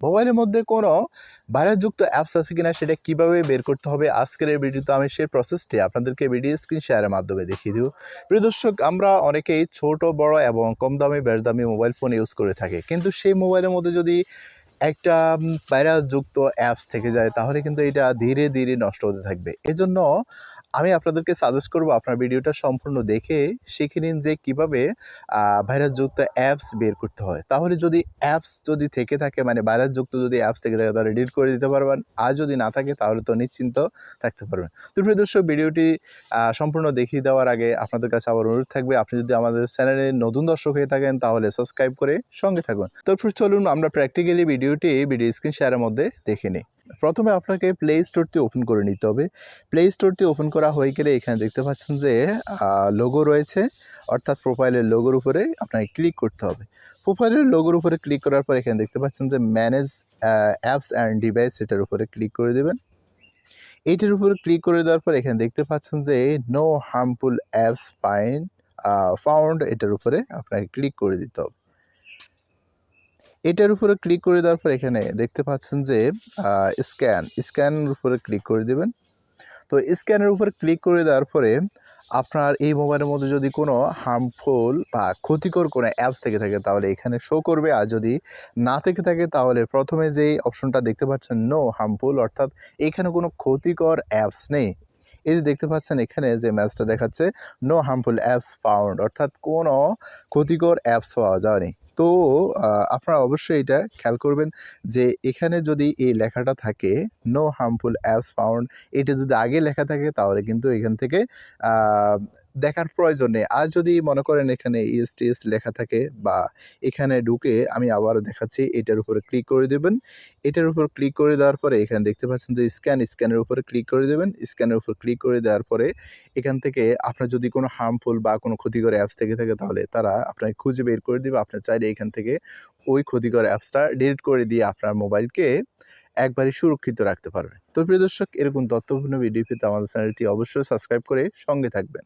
মোবাইলের মধ্যে কোনো ভাইরাসযুক্ত অ্যাপস আছে কিনা সেটা কীভাবে বের করতে হবে? আজকের এই ভিডিওতে আমি সেই প্রসেসটি আপনাদেরকে ভিডিও স্ক্রিন শেয়ারের মাধ্যমে দেখিয়ে দিব। প্রিয় দর্শক, আমরা অনেকেই ছোট, বড় এবং কম দামি বেশ দামি মোবাইল ফোন ইউজ করে থাকি। কিন্তু সেই মোবাইলের মধ্যে যদি একটা ভাইরাসযুক্ত অ্যাপস থেকে যায়, তাহলে কিন্তু এটা ধীরে ধীরে নষ্ট হতে থাকবে। এজন্য আমি আপনাদেরকে সাজেস্ট করব আপনার ভিডিওটা সম্পূর্ণ দেখে শিখে নিন যে কীভাবে ভাইরাসযুক্ত অ্যাপস বের করতে হয়। তাহলে যদি অ্যাপস যদি থেকে থাকে মানে ভাইরাসযুক্ত যদি অ্যাপস থেকে থাকে, তাহলে ডিলিট করে দিতে পারবেন। আর যদি না থাকে, তাহলে তো নিশ্চিন্ত থাকতে পারবেন। তো প্রিয় দর্শক, ভিডিওটি সম্পূর্ণ দেখিয়ে দেওয়ার আগে আপনাদের কাছে আবার অনুরোধ থাকবে, আপনি যদি আমাদের চ্যানেলে নতুন দর্শক হয়ে থাকেন, তাহলে সাবস্ক্রাইব করে সঙ্গে থাকুন। তারপর চলুন আমরা প্র্যাকটিক্যালি ভিডিওটি ভিডিও স্ক্রিন শেয়ারের মধ্যে দেখে নিই প্রথমে আপনাকে প্লে স্টোরটি ওপেন করে নিতে হবে। প্লে স্টোরটি ওপেন করা হয়ে গেলে এখানে দেখতে পাচ্ছেন যে লোগো রয়েছে। অর্থাৎ প্রোফাইলের লোগোর উপরে আপনাকে ক্লিক করতে হবে। প্রোফাইলের লোগোর উপরে ক্লিক করার পর এখানে দেখতে পাচ্ছেন যে ম্যানেজ অ্যাপস অ্যান্ড ডিভাইস এটার উপরে ক্লিক করে দেবেন। এইটার উপরে ক্লিক করে দেওয়ার পর এখানে দেখতে পাচ্ছেন যে no harmful apps fine found এটার উপরে আপনাকে ক্লিক করে দিতে হবে। এটার উপরে ক্লিক করে দেওয়ার পর এখানে দেখতে পাচ্ছেন যে স্ক্যান স্ক্যানের উপরে ক্লিক করে দেবেন। তো স্ক্যানের উপরে ক্লিক করে দেওয়ার পরে আপনার এই মোবাইলের মধ্যে যদি কোনো হার্মফুল বা ক্ষতিকর কোনো অ্যাপস থেকে থাকে, তাহলে এখানে শো করবে। আর যদি না থেকে থাকে, তাহলে প্রথমে যেই অপশনটা দেখতে পাচ্ছেন নো হার্মফুল অর্থাৎ এখানে কোনো ক্ষতিকর অ্যাপস নেই। এই যে দেখতে পাচ্ছেন এখানে যে ম্যাচটা দেখাচ্ছে নো হার্মফুল অ্যাপস ফাউন্ড অর্থাৎ কোনো ক্ষতিকর অ্যাপস পাওয়া যায়নি। তো আপনারা অবশ্যই এটা খেয়াল করবেন যে এখানে যদি এই লেখাটা থাকে নো হার্মফুল অ্যাপস ফাউন্ড এটা যদি আগে লেখা থাকে, তাহলে কিন্তু এখান থেকে দেখার প্রয়োজন। আর যদি মনে করেন এখানে ইএসটিএস লেখা থাকে বা এখানে ঢুকে আমি আবার দেখাচ্ছি, এটার উপরে ক্লিক করে দেবেন। এটার উপর ক্লিক করে দেওয়ার পরে এখানে দেখতে পাচ্ছেন যে স্ক্যান স্ক্যানের উপরে ক্লিক করে দেবেন। স্ক্যানের উপর ক্লিক করে দেওয়ার পরে এখান থেকে আপনার যদি কোনো হার্মফুল বা কোনো ক্ষতিকর অ্যাপস থেকে থাকে তাহলে তারা আপনাকে খুঁজে বের করে দেবে। আপনার চাইলে এখান থেকে ওই ক্ষতিকর অ্যাপসটা ডিলিট করে দিয়ে আপনার মোবাইলকে একবারে সুরক্ষিত রাখতে পারবেন। তো প্রিয় দর্শক, এরকম তথ্যপূর্ণ ভিডিও পেতে আমাদের চ্যানেলটি অবশ্যই সাবস্ক্রাইব করে সঙ্গে থাকবেন।